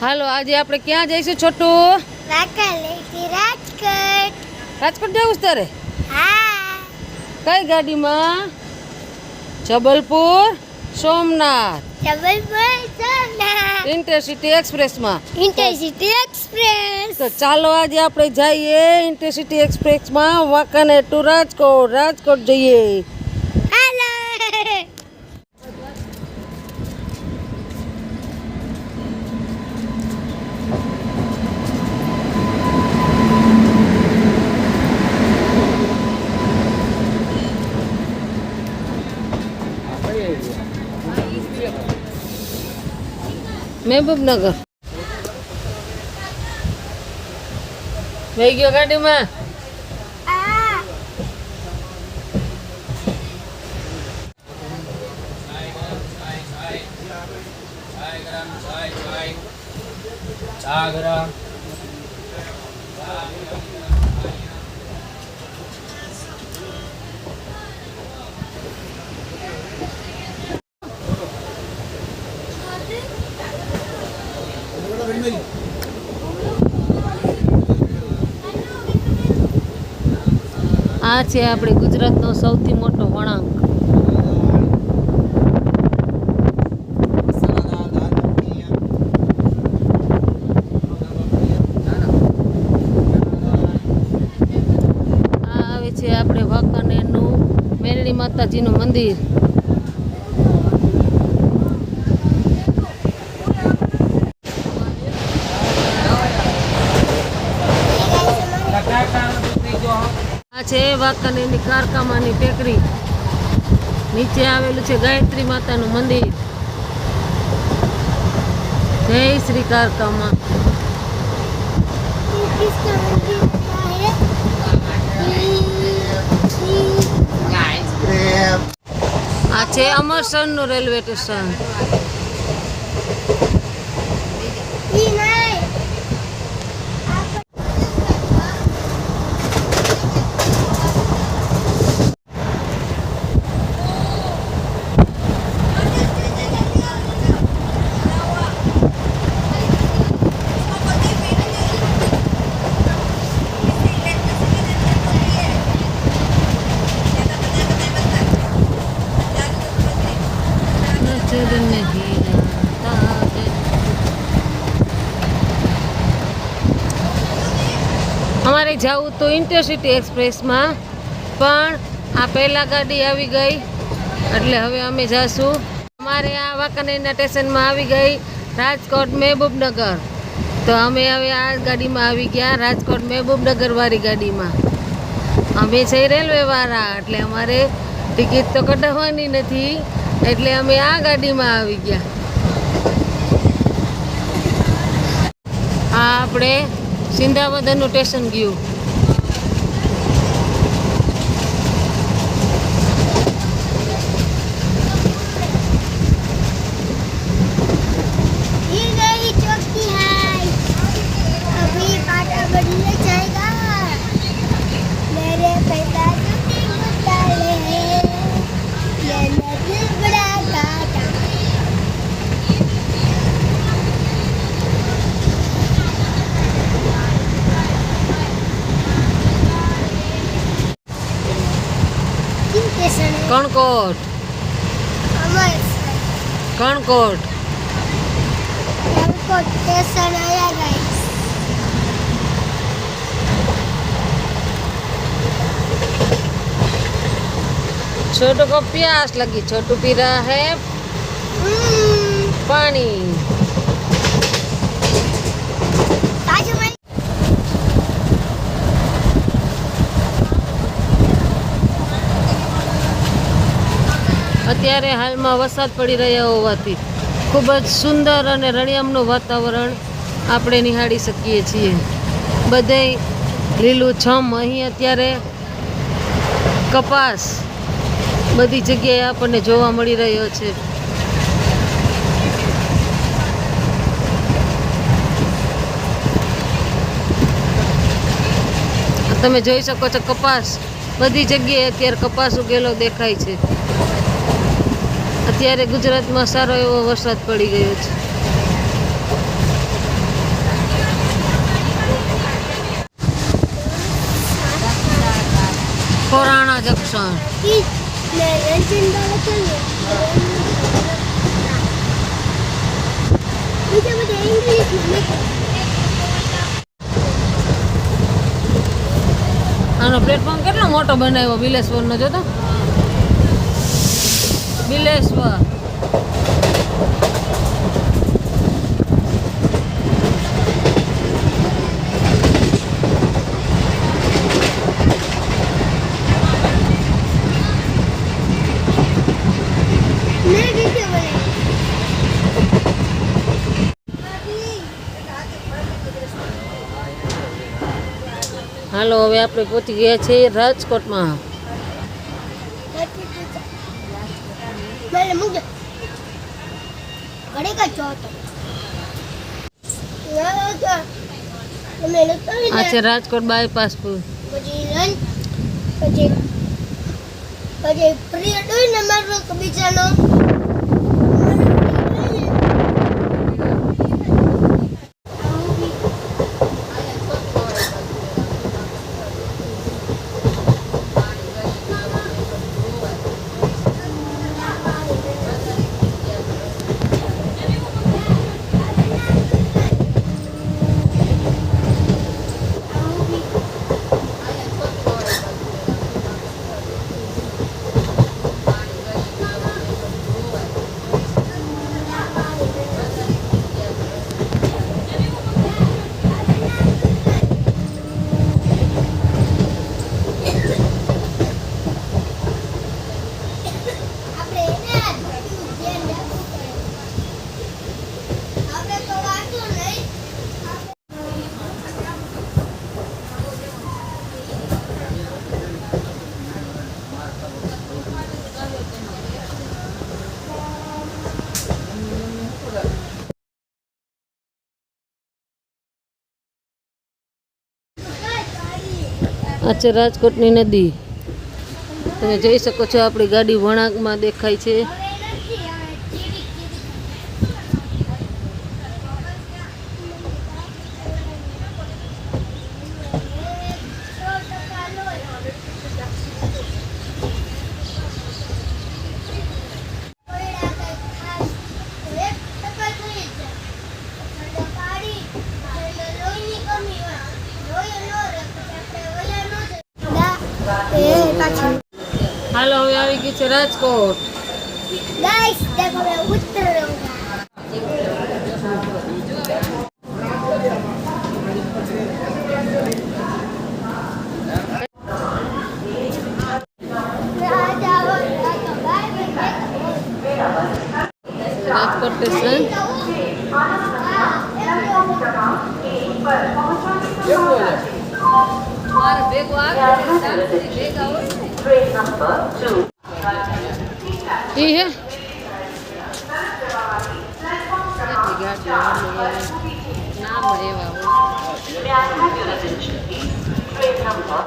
હાલો આજે આપણે ક્યાં જઈશું છોટું? રાજકોટ. રાજકોટ જવું તારે? કઈ ગાડીમાં? જબલપુર સોમનાથ. જબલપુર સોમનાથ. ઇન્ટરસિટી એક્સપ્રેસમાં ઇન્ટરસિટી એક્સપ્રેસ તો ચાલો આજે આપણે જઈએ ઇન્ટરસિટી એક્સપ્રેસમાં વાંકાનેર ટુ રાજકોટ. રાજકોટ જઈએ હાલો મહેબૂબનગર. ભાઈ ગયો ગાડીમાં આ સાગરા આ છે આપણે ગુજરાતનો સૌથી મોટો વળાંક. આ આવે છે આપણે વાંકાનેરનું મેરણી માતાજીનું મંદિર. છે વાકન એની કારકામાની ટેકરી નીચે આવેલું છે ગાયત્રી માતાનું મંદિર. જય શ્રી કારકામા આ છે અમરસરનું રેલવે સ્ટેશન. હે. અમારે જવું તો ઇન્ટરસિટી એક્સપ્રેસમાં પણ આ પહેલા ગાડી આવી ગઈ, એટલે હવે અમે જાશું. અમારે આ વાંકાનેરના સ્ટેશનમાં આવી ગઈ રાજકોટ મહેબૂબનગર. તો અમે હવે આ ગાડીમાં આવી ગયા, રાજકોટ મહેબૂબનગરવાળી ગાડીમાં. અમે છે રેલવે વાળા એટલે અમારે ટિકિટ તો કઢાવવાની નથી. એટલે અમે આ ગાડીમાં આવી ગયા. આ આપણે સિંધાવદનનું સ્ટેશન ગયું. स्टेशन है કણકોટ अमर કણકોટ हमको स्टेशन आया गाइस छोटू को प्यास लगी छोटू पी रहा है हम्म पानी અત્યારે હાલમાં વરસાદ પડી રહ્યા હોવાથી ખૂબ જ સુંદર અને રણિયામનું વાતાવરણ આપણે નિહાળી શકીએ છીએ. બધે લીલું છમ, અહીં અત્યારે કપાસ બધી જગ્યાએ આપણને જોવા મળી રહ્યો છે. તમે જોઈ શકો છો કપાસ, બધી જગ્યાએ અત્યારે કપાસ ઉગેલો દેખાય છે. અત્યારે ગુજરાતમાં સારો એવો વરસાદ પડી ગયો છે. પુરાણા જંકશન. આનો પ્લેટફોર્મ કેટલો મોટો બનાવ્યો? બિલેશ્વરનો જોતો? બિલેશ્વર હાલો હવે આપણે પહોંચી ગયા છીએ રાજકોટમાં. ચોતો અમે લખી આ છે રાજકોટ બાયપાસ પુલ પછી લંચ પછી પછી પીરિયડ હોય ને મારો કે બીજાનો આપણે એને ધ્યાન રાખવું પડે આપણે તો વાંધો નહીં આ છે રાજકોટની નદી. તમે જોઈ શકો છો આપણી ગાડી વળાંકમાં દેખાય છે. हेलो यावी की चराज को गाइस देखो मैं उतर रहा हूँ राजा और राजा बाय बाय राजकोट ઈ હે? નામ હોય.